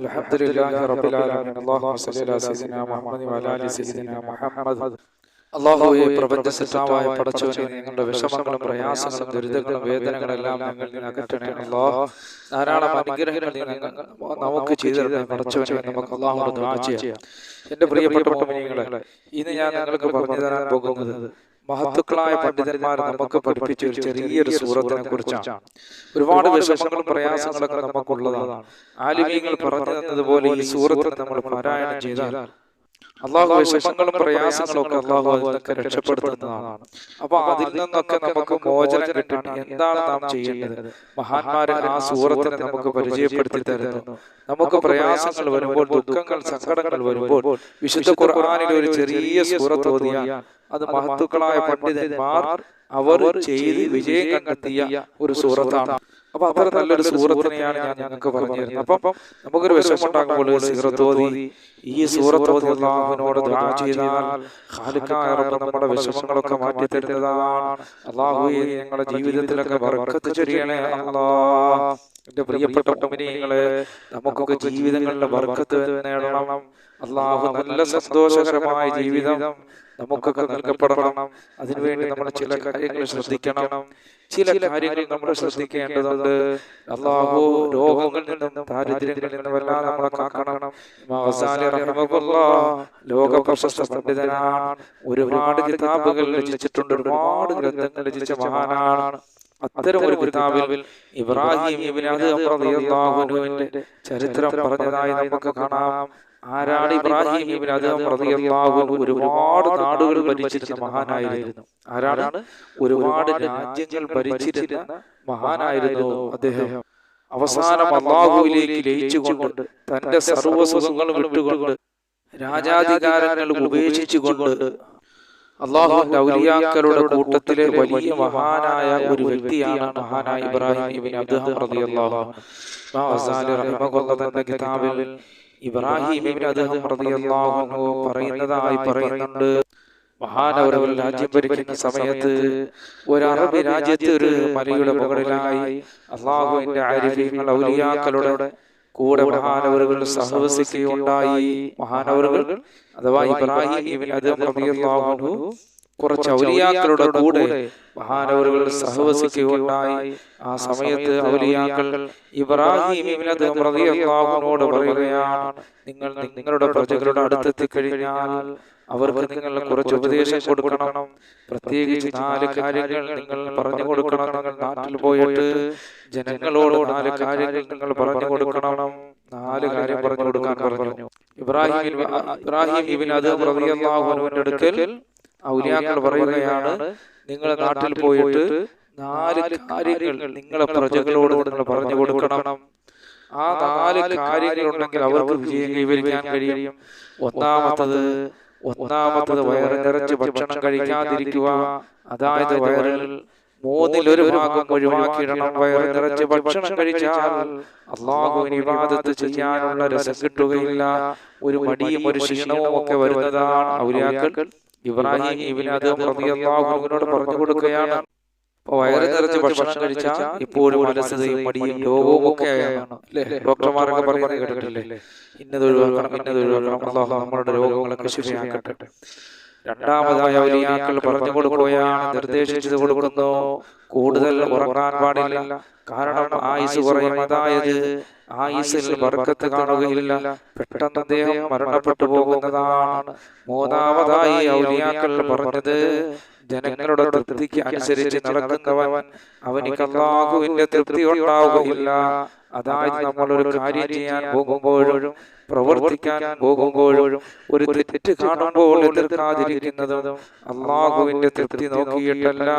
الحمد لله رب العالمين اللهم صل على سيدنا محمد وعلى ال سيدنا محمد അള്ളാഹുവെ പ്രപഞ്ച സൃഷ്ടാവായ പടച്ചവനെ നിങ്ങളുടെ വിഷമങ്ങളും പ്രയാസങ്ങളും ദുരിതങ്ങളും വേദനകളെല്ലാം ഞങ്ങൾ നിന്ന് അകറ്റണേ അല്ലാഹ് ധാരാളം അനുഗ്രഹങ്ങൾ നീ ഞങ്ങൾ നമുക്ക് ചെയ്തിരുന്ന പടച്ചവനെ നമുക്ക് അള്ളാഹുടെ ദുആ ചെയ്യാം എന്റെ പ്രിയപ്പെട്ട മോമിനികളെ ഇന്ന് ഞാൻ നിങ്ങൾക്ക് പറഞ്ഞു തരാൻ പോകുന്നത് മഹത്തുക്കളായ പണ്ഡിതന്മാർ നമുക്ക് പഠിപ്പിച്ച ഒരു ചെറിയൊരു സൂറത്തിനെ കുറിച്ചാണ് ഒരുപാട് വിഷമങ്ങളും പ്രയാസങ്ങളൊക്കെ നമുക്കുള്ളതാണ്. ആലിമീങ്ങൾ പറഞ്ഞു തന്നതുപോലെ ഈ സൂറത്തിൽ നമ്മൾ പാരായണം ചെയ്താൽ അള്ളാഹു വിഷമങ്ങളും പ്രയാസങ്ങളും ഒക്കെ അള്ളാഹു അതൊക്കെ രക്ഷപ്പെടുത്തുന്നതാണ്. അപ്പൊ അതിൽ നിന്നൊക്കെ നമുക്ക് മോചനം കിട്ടണം എന്താണ് നാം ചെയ്യേണ്ടത്? മഹാന്മാരെ ആ സൂറത്തിനെ നമുക്ക് പരിചയപ്പെടുത്തി തരുന്നു. നമുക്ക് പ്രയാസങ്ങൾ വരുമ്പോൾ ദുഃഖങ്ങൾ സങ്കടങ്ങൾ വരുമ്പോൾ വിശുദ്ധ ഖുർആാനിൽ ഒരു ചെറിയ സൂറത്ത് ഓതിയാൽ അത് മഹത്തുക്കളായ പണ്ഡിതന്മാർ അവർ ചെയ്ത് വിജയം കണ്ടെത്തിയ ഒരു സൂറത്താണ് അപ്പൊ അത്ര നല്ലൊരു സൂറത്തിനെയാണ് ഞാൻ ഞങ്ങൾക്ക് പറഞ്ഞു തരുന്നത് അപ്പം നമുക്കൊരു വിഷമുണ്ടാകുമ്പോൾ സീറത്തോതി ഈ സൂറത്തോതി അള്ളാഹുവിനോട് ദുആ ചെയ്താൽ ഖാലിഖായ റബ്ബ് നമ്മുടെ വിഷമങ്ങളൊക്കെ മാറ്റി തരുന്നതാണ് അള്ളാഹു ഞങ്ങളുടെ ജീവിതത്തിലൊക്കെ ബർക്കത്ത് ചൊരിയണേ അല്ലാ എന്റെ പ്രിയപ്പെട്ട മുഅ്മിനീങ്ങളെ നമുക്കൊക്കെ ജീവിതങ്ങളുടെ ബർക്കത്ത് നേടണം. അള്ളാഹു നല്ല സന്തോഷകരമായ ജീവിതം നമുക്കൊക്കെ നൽകപ്പെടണം. അതിനുവേണ്ടി നമ്മൾ ചില കാര്യങ്ങൾ ശ്രദ്ധിക്കണം. ചില കാര്യങ്ങൾ നമ്മൾ ശ്രദ്ധിക്കേണ്ടതുണ്ട്. അള്ളാഹു രോഗങ്ങളിൽ നിന്നും ദാരിദ്ര്യങ്ങളിൽ നിന്നും എല്ലാം നമ്മളെ കാക്കണം. ലോക പ്രശസ്ത പണ്ഡിതനാണ്. ഒരുപാട് കിതാബുകൾ രചിച്ചിട്ടുണ്ട്. ഒരുപാട് ഗ്രന്ഥങ്ങൾ രചിച്ച മഹാനാണ്. അത്തരം ഒരു കിതാബിൽ ഇബ്രാഹിം ചരിത്രം പറഞ്ഞതായി നമുക്ക് കാണാം. ആരാണ് ഇബ്രാഹിം ഇബ്ൻ അദ്ഹം റളിയല്ലാഹു അൻഹു ഒരുപാട് നാടുകൾ ഭരിച്ചിരുന്ന മഹാനായിരുന്നു. ആരാണ്? ഒരുപാട് രാജ്യങ്ങൾ ഭരിച്ചിരുന്ന മഹാനായിരുന്നു അദ്ദേഹം. അവസാനം അള്ളാഹുവിലേക്ക് ലയിച്ചുകൊണ്ട് തന്റെ സർവസുഖങ്ങളും വിട്ടുകൊണ്ട് രാജാധികാരങ്ങൾ ഉപേക്ഷിച്ചുകൊണ്ട് അള്ളാഹുവിന്റെ ഔലിയാക്കളുടെ കൂട്ടത്തിലെ വലിയ മഹാനായ ഒരു വ്യക്തിയാണ് മഹാനായ ഇബ്രാഹിം ഇബ്ൻ അദ്ഹം റളിയല്ലാഹു അൻഹു. കിതാബിൽ ഇബ്രാഹിം അദ്ദേഹം റളിയല്ലാഹു പറയുന്നതായി പറയുന്നുണ്ട്. മഹാനവരവർ രാജ്യം ഭരിക്കുന്ന സമയത്ത് ഒരു അറബി രാജ്യത്ത് ഒരു മലയുടെ മുകളിലായി അള്ളാഹുവിന്റെ ആരിഫീങ്ങൾ ഔലിയാക്കളുടെ കൂടെ മഹാനവരുകൾ സഹവസിക്കുകയുണ്ടായി. മഹാനവറുകൾ അഥവാ ഇബ്രാഹിം ഇബിൻ അദ്ദേഹം റളിയല്ലാഹു കുറച്ച് ഔലിയാക്കളുടെ കൂടെ മഹാനവറുകൾ സഹവസിക്കുകയുണ്ടായി. ആ സമയത്ത് ഔലിയാക്കൾ ഇബ്രാഹിം റളിയല്ലാഹുവിനോട് പറയുകയാണ് നിങ്ങൾ നിങ്ങളുടെ പ്രജകളുടെ അടുത്തെത്തി കഴിഞ്ഞാൽ അവർക്ക് നിങ്ങൾ കുറച്ച് ഉപദേശം കൊടുക്കണം. പ്രത്യേകിച്ച് നാല് കാര്യങ്ങൾ നിങ്ങൾ പറഞ്ഞു കൊടുക്കണം. നിങ്ങൾ നാട്ടിൽ പോയിട്ട് ജനങ്ങളോട് നാല് കാര്യങ്ങൾ നിങ്ങൾ പറഞ്ഞു കൊടുക്കണം. നാല് കാര്യം പറഞ്ഞു കൊടുക്കാൻ പറഞ്ഞു. ഇബ്രാഹിം ഇബ്രാഹിം ഇബിൻ അത് റളിയല്ലാഹുവിന്റെ അടുക്കൽ ഔലിയാക്കൾ പറയുകയാണ് നിങ്ങൾ നാട്ടിൽ പോയിട്ട് നാല് കാര്യങ്ങൾ നിങ്ങളെ പ്രജകളോട് നിങ്ങൾ പറഞ്ഞു കൊടുക്കണം. ആ നാല് കാര്യങ്ങൾ ഉണ്ടെങ്കിൽ അവർക്ക് വിജയം കൈവരിക്കാൻ കഴിയും. ഒന്നാമത്തത് ഒന്നാമത്തത് വയറ് നിറച്ച് ഭക്ഷണം കഴിക്കാതിരിക്കുക. അതായത് വയറിൽ മൂന്നിൽ ഒരു ഭാഗം ഒഴിവാക്കിയിടണം. വയറ് നിറച്ച് ഭക്ഷണം കഴിച്ചാൽ അള്ളാഹുവിന് വിവാദത്ത് ചെയ്യാനുള്ള രസം കിട്ടുകയില്ല. ഒരു മടിയും ഒരു ക്ഷീണവും ഒക്കെ വരുന്നതാണ് ഔലിയാക്കൾ ഇബ്രാഹിം ഇബിനോട് പറഞ്ഞു കൊടുക്കുകയാണ്. വയറ് നിറച്ച് ഭക്ഷണം കഴിച്ചാൽ ഇപ്പോഴും അലസതയും മടിയും രോഗവും ഒക്കെ ആയാണ്. ഡോക്ടർമാരൊക്കെ പറയുന്നത് കേട്ടിട്ടില്ലേ? ഇന്നത് ഒഴിവാക്കണം ഇന്നത് ഒഴിവാക്കണം. അള്ളാഹു നമ്മുടെ രോഗങ്ങളൊക്കെ ശുചിയാക്കട്ടെ. രണ്ടാമതായ ഔലിയാക്കൾ പറഞ്ഞു കൊടുക്കുകയാണ് നിർദ്ദേശിച്ചത് കൊടുക്കുന്നു. കൂടുതൽ ഉറങ്ങാൻ പാടില്ല. കാരണം ആയുസ് കുറയും അതായത് ആയുസിൽ ബർക്കത്ത് കാണുകയില്ല. പെട്ടെന്ന് അദ്ദേഹം മരണപ്പെട്ടു പോകുന്നതാണ്. മൂന്നാമതായി ഔലിയാക്കൾ പറഞ്ഞത് ജനങ്ങളുടെ തൃപ്തിക്ക് അനുസരിച്ച് നടക്കുന്നവൻ അവനിക്ക് അള്ളാഹുവിന്റെ തൃപ്തി ഉണ്ടാവുകയില്ല. അതായത് നമ്മൾ ഒരു കാര്യം ചെയ്യാൻ പോകുമ്പോഴും പ്രവർത്തിക്കാൻ പോകുമ്പോഴും ഒരു തെറ്റ് കാണുമ്പോൾ എതിർക്കാതിരിക്കുന്നതും അള്ളാഹുവിന്റെ തൃപ്തി നോക്കിയിട്ടല്ല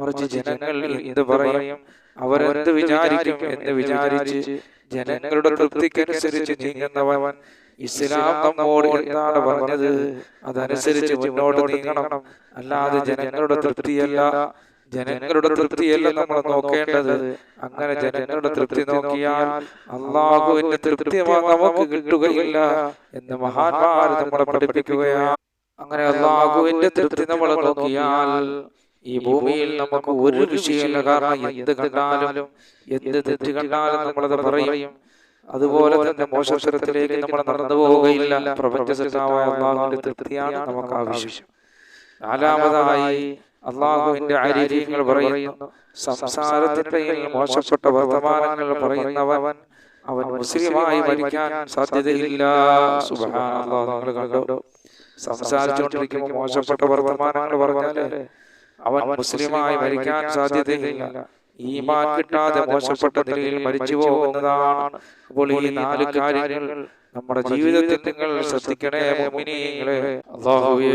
മറിച്ച് ജനങ്ങൾ ഇത് പറയും? അവരെന്ത് വിചാരിക്കും എന്ന് വിചാരിച്ച് ജനങ്ങളുടെ തൃപ്തിക്കനുസരിച്ച് നീങ്ങുന്നവൻ ഇസ്ലാം നമ്മോട് എന്താണ് പറഞ്ഞത്? അതനുസരിച്ച് മുന്നോട്ട് നീങ്ങണം. അല്ലാതെ ജനങ്ങളുടെ തൃപ്തിയല്ല ജനങ്ങളുടെ തൃപ്തിയല്ല നമ്മൾ നോക്കേണ്ടത്. അങ്ങനെ ജനങ്ങളുടെ തൃപ്തി നോക്കിയാൽ അള്ളാഹുവിന്റെ തൃപ്തി നമുക്ക് കിട്ടുകയില്ല എന്ന് മഹാന്മാർ നമ്മളെ പഠിപ്പിക്കുകയാണ്. അങ്ങനെ അള്ളാഹുവിന്റെ തൃപ്തി നമ്മൾ നോക്കിയാൽ ഈ ഭൂമിയിൽ നമുക്ക് ഒരു വിഷയമില്ല. കാരണം എന്ത് കണ്ടാലും എന്ത് തെറ്റ് കണ്ടാലും നമ്മളത് പറയും. അതുപോലെ തന്നെ മോശത്തരത്തിലേക്ക് നമ്മൾ നടന്നു പോവുകയില്ല. പ്രപഞ്ച അള്ളാഹുവിന്റെ തൃപ്തിയാണ് നമുക്ക് ആവശ്യം. നാലാമതായി അള്ളാഹുവിന്റെ ആര്യങ്ങൾ പറയുന്നു. സംസാരത്തിന്റെ മോശപ്പെട്ട വർത്തമാനങ്ങൾ പറയുന്നവൻ അവൻ മുസ്ലിമായി മരിക്കാൻ സാധ്യതയില്ല. സുബാന കണ്ടോ? സംസാരിച്ചുകൊണ്ടിരിക്കുമ്പോൾ മോശപ്പെട്ട വർത്തമാനങ്ങൾ പറഞ്ഞാൽ അവൻ മുസ്ലിമായി മരിക്കാൻ സാധ്യതയില്ല. ഈമാൻ കിട്ടാതെ മോശപ്പെട്ട നിലയിൽ മരിച്ചു പോകുന്നതാണ് അപ്പോൾ ഈ നാല് കാര്യങ്ങൾ നമ്മുടെ ജീവിതത്തിൽ നിങ്ങൾ ശ്രദ്ധിക്കണേ മുഅ്മിനീങ്ങളെ അല്ലാഹുവേ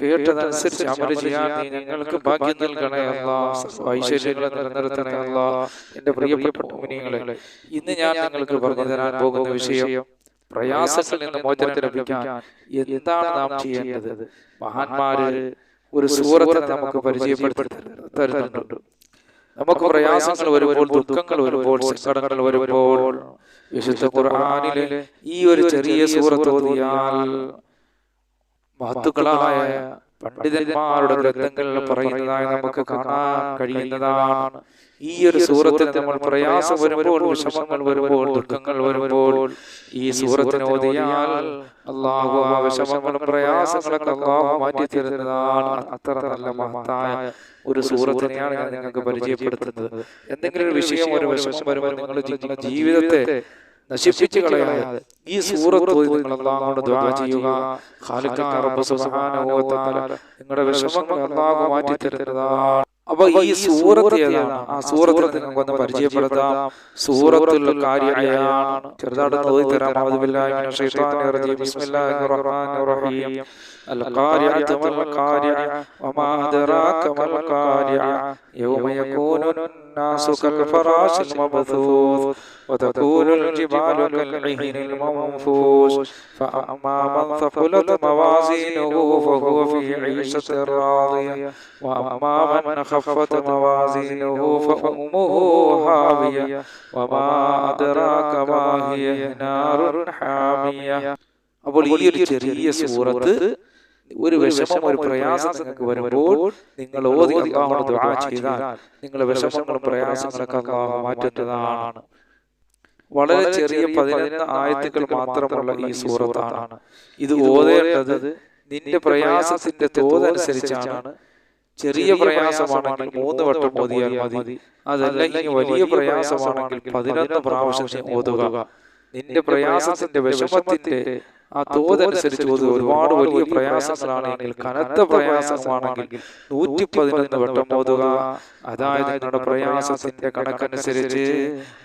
കേട്ടതനുസരിച്ച് അമൽ ചെയ്യാൻ നീ ഞങ്ങൾക്ക് ഭാഗ്യം നൽകണേ അല്ലാഹ് ഐശ്വര്യങ്ങളെ നിലനിർത്തണേ അല്ലാഹ് എന്റെ പ്രിയപ്പെട്ട മുഅ്മിനീങ്ങളെ ഇന്ന് ഞാൻ നിങ്ങൾക്ക് പറഞ്ഞു തരാൻ പോകുന്ന വിഷയം പ്രയാസങ്ങളിൽ നിന്ന് മോചനം ലഭിക്കാൻ എന്താണ് നാം ചെയ്യേണ്ടത്? മഹാന്മാര് ഒരു സൂറത്തെ നമുക്ക് പരിചയപ്പെടുത്തി തരുന്നുണ്ട്. നമുക്ക് പ്രയാസങ്ങൾ വരുമ്പോൾ ദുഃഖങ്ങൾ വരുമ്പോൾ സങ്കടങ്ങൾ വരുമ്പോൾ വിശുദ്ധ ഖുർആാനിലെ ഈ ഒരു ചെറിയ സൂറത്ത് ഓതിയാൽ മഹത്തുക്കളായ പണ്ഡിതന്മാരുടെ ഗ്രന്ഥങ്ങളിൽ പറയുന്നതായി നമുക്ക് കാണാൻ കഴിയുന്നതാണ്. ഈ ഒരു സൂറത്തിൽ നമ്മൾ പ്രയാസം വരുമ്പോൾ വിഷമങ്ങൾ വരുമ്പോൾ ദുഃഖങ്ങൾ വരുമ്പോൾ ഈ സൂറത്തിന് ഓതിയാൽ അള്ളാഹു ആ വിഷമങ്ങളും പ്രയാസങ്ങളൊക്കെ അള്ളാഹു മാറ്റി തരുന്നതാണ് അത്ര നല്ല മഹത്തായ ഒരു സൂറത്തിനെയാണ് ഞാൻ നിങ്ങൾക്ക് പരിചയപ്പെടുത്തുന്നത്. എന്തെങ്കിലും ഒരു വിഷയം ഒരു വിഷമം വരുമ്പോൾ നിങ്ങൾ ജീവിതത്തെ നശിപ്പിച്ചു കളയാതെ ഈ സൂറത്ത് നിങ്ങൾ അള്ളാഹുനോട് ദ്വാ ചെയ്യുക. നിങ്ങളുടെ വിഷമങ്ങൾ അള്ളാഹു മാറ്റി തരുന്നതാണ് അപ്പൊ ഈ സൂറത്ത് ഏതാണ് ആ സൂറത്തിൽ നിങ്ങൾക്ക് ഒന്ന് പരിചയപ്പെടുത്താം സൂറത്തുള്ള കാര്യമാണ് ചെറുതായിട്ട് തോന്നി തരാം ബിസ്മില്ലാഹിർ റഹ്മാനിർ റഹീം القارعة ما القارعة وما أدراك ما القارعة يوم يكون الناس كالفراش المبثوث وتكون الجبال كالعهن المنفوش فأما من ثقلت موازينه فهو في عيشة راضية وأما من خفت موازينه فأمه هاوية وما أدراك ما هي نار حامية അപ്പോൾ ഈ ഒരു ചെറിയ സൂറത്ത് ഒരു വിഷമം ഒരു പ്രയാസം നിങ്ങൾക്ക് വരുമ്പോൾ നിങ്ങൾ ഓതി അള്ളാഹുടെ ദുആ ചെയ്താൽ നിങ്ങളുടെ വിഷമങ്ങളും പ്രയാസങ്ങളൊക്കെ അള്ളാഹു മാറ്റുന്നതാണ് വളരെ ചെറിയ പതിനൊന്ന് ആയത്തുകൾ മാത്രമുള്ള ഈ സൂറത്താണ് ഇത് ഓതേണ്ടത് നിന്റെ പ്രയാസത്തിന്റെ തോതനുസരിച്ചാണ് ചെറിയ പ്രയാസമാണെങ്കിൽ മൂന്ന് വട്ടം ഓതിയാൽ മതി. അതല്ലെങ്കിൽ വലിയ പ്രയാസമാണെങ്കിൽ പതിനൊന്ന് പ്രാവശ്യം ഓതുക. നിന്റെ പ്രയാസത്തിന്റെ വിഷമത്തിന്റെ ആ തോതനുസരിച്ച് ഒരുപാട് വലിയ പ്രയാസങ്ങളാണെങ്കിൽ കനത്ത പ്രയാസമാണെങ്കിൽ നൂറ്റി പതിനൊന്ന് വട്ടം ഓതുക. അതായത് നിങ്ങളുടെ പ്രയാസത്തിന്റെ കണക്കനുസരിച്ച്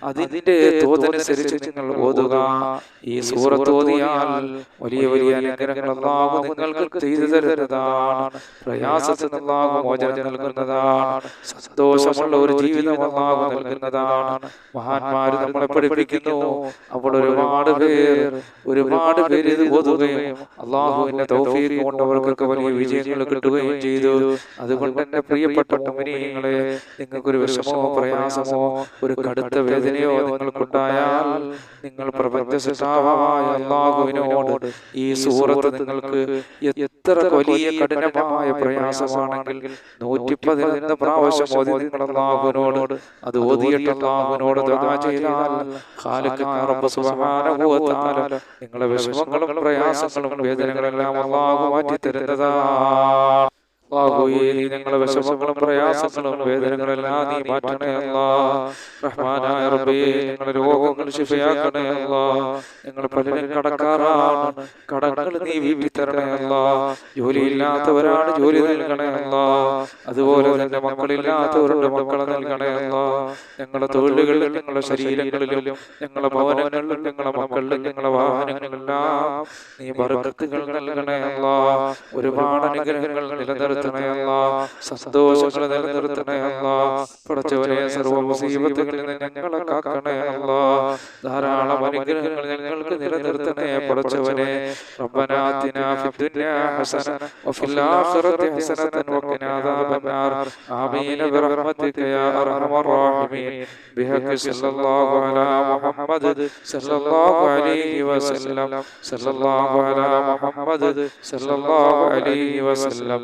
അതിന്റെ തോതനുസരിച്ച് നിങ്ങൾ ഓതുക. ഈ സൂറത്ത് ഓതിയാൽ വലിയ വലിയ അനുഗ്രഹങ്ങൾ അള്ളാഹു നിങ്ങൾക്ക് ചെയ്തു തരുന്നതാണ്. പ്രയാസത്തിൽ അള്ളാഹു മോചനം നൽകുന്നതാണ്. സന്തോഷമുള്ള ഒരു ജീവിതം അള്ളാഹു നൽകുന്നതാണ്. മഹാന്മാര് നമ്മളെ പഠിപ്പിക്കുന്നു. അപ്പോൾ ഒരുപാട് പേർ ഒരുപാട് പേര് ഇത് ഓതുകയും അള്ളാഹുവിന്റെ തൗഫീഖ് കൊണ്ട് അവർക്കൊക്കെ വലിയ വിജയങ്ങൾ കിട്ടുകയും ചെയ്തു. അതുകൊണ്ട് തന്നെ പ്രിയപ്പെട്ട മുമിനിയങ്ങളെ നിങ്ങൾക്കൊരു വിഷമമോ പ്രയാസമോ ഒരു കടുത്ത വേദനയോ നിങ്ങൾക്കുണ്ടായാൽ നിങ്ങൾ പ്രപഞ്ച സൃഷ്ടാവായ അള്ളാഹുവിനോട് ഈ സൂറത്ത് നിങ്ങൾക്ക് എത്ര വലിയ കഠിനമായ പ്രയാസമാണെങ്കിൽ നൂറ്റി പതിനൊന്ന് പ്രാവശ്യം ഓതി നിങ്ങൾ അള്ളാഹുവിനോട് അത് ഓതിയിട്ട് അള്ളാഹുവിനോട് ചെയ്താൽ നിങ്ങളുടെ വിഷമങ്ങളും പ്രയാസങ്ങളും വേദനകളെല്ലാം അള്ളാഹു മാറ്റി തരുന്നതാണ് ഞങ്ങളെ വിഷമങ്ങളും പ്രയാസങ്ങളും വേദനകളെല്ലാം നീ മാറ്റണേ അല്ല. റഹ്മാനായ റബ്ബേ ഞങ്ങളെ രോഗങ്ങൾ ശിഫയാക്കണേ അല്ല. ഞങ്ങൾ പലരും കടക്കാറാണ്. കടങ്ങൾ നീ വിവിത്തരണേ തരണേ അല്ല. ജോലിയില്ലാത്തവരാണ് ജോലി നൽകണേ അല്ല. അതുപോലെ തന്നെ മക്കളില്ലാത്തവരുടെ മക്കളെ നൽകണേ അല്ല. ഞങ്ങളുടെ തൊഴിലുകളിലും ഞങ്ങളുടെ ശരീരങ്ങളിലും ഞങ്ങളുടെ ഭവനങ്ങളിലും ഞങ്ങളുടെ മക്കളിലും ഞങ്ങളുടെ വാഹനങ്ങളെല്ലാം നീ ബർക്കത്തുകൾ നൽകണേ അല്ല. ഒരുപാട് അനുഗ്രഹങ്ങൾ നിലനിർത്തി നിലനിർത്തണയല്ല സന്തോഷങ്ങൾ നിലനിർത്തണയല്ല പടച്ചവനെ സർവ മുസീബത്തുകളിൽ നിന്ന് ഞങ്ങളെ കാക്കണയല്ല ധാരാളം അനുഗ്രഹങ്ങൾ ഞങ്ങൾക്ക് നിലനിർത്തണേ പടച്ചവനെ ربنا آتنا في الدنيا حسنة وفي الآخرة حسنة وقنا عذاب النار آمين برحمتك يا أرحم الراحمين بحق صلى الله على محمد صلى الله عليه وسلم صلى الله على محمد صلى الله عليه وسلم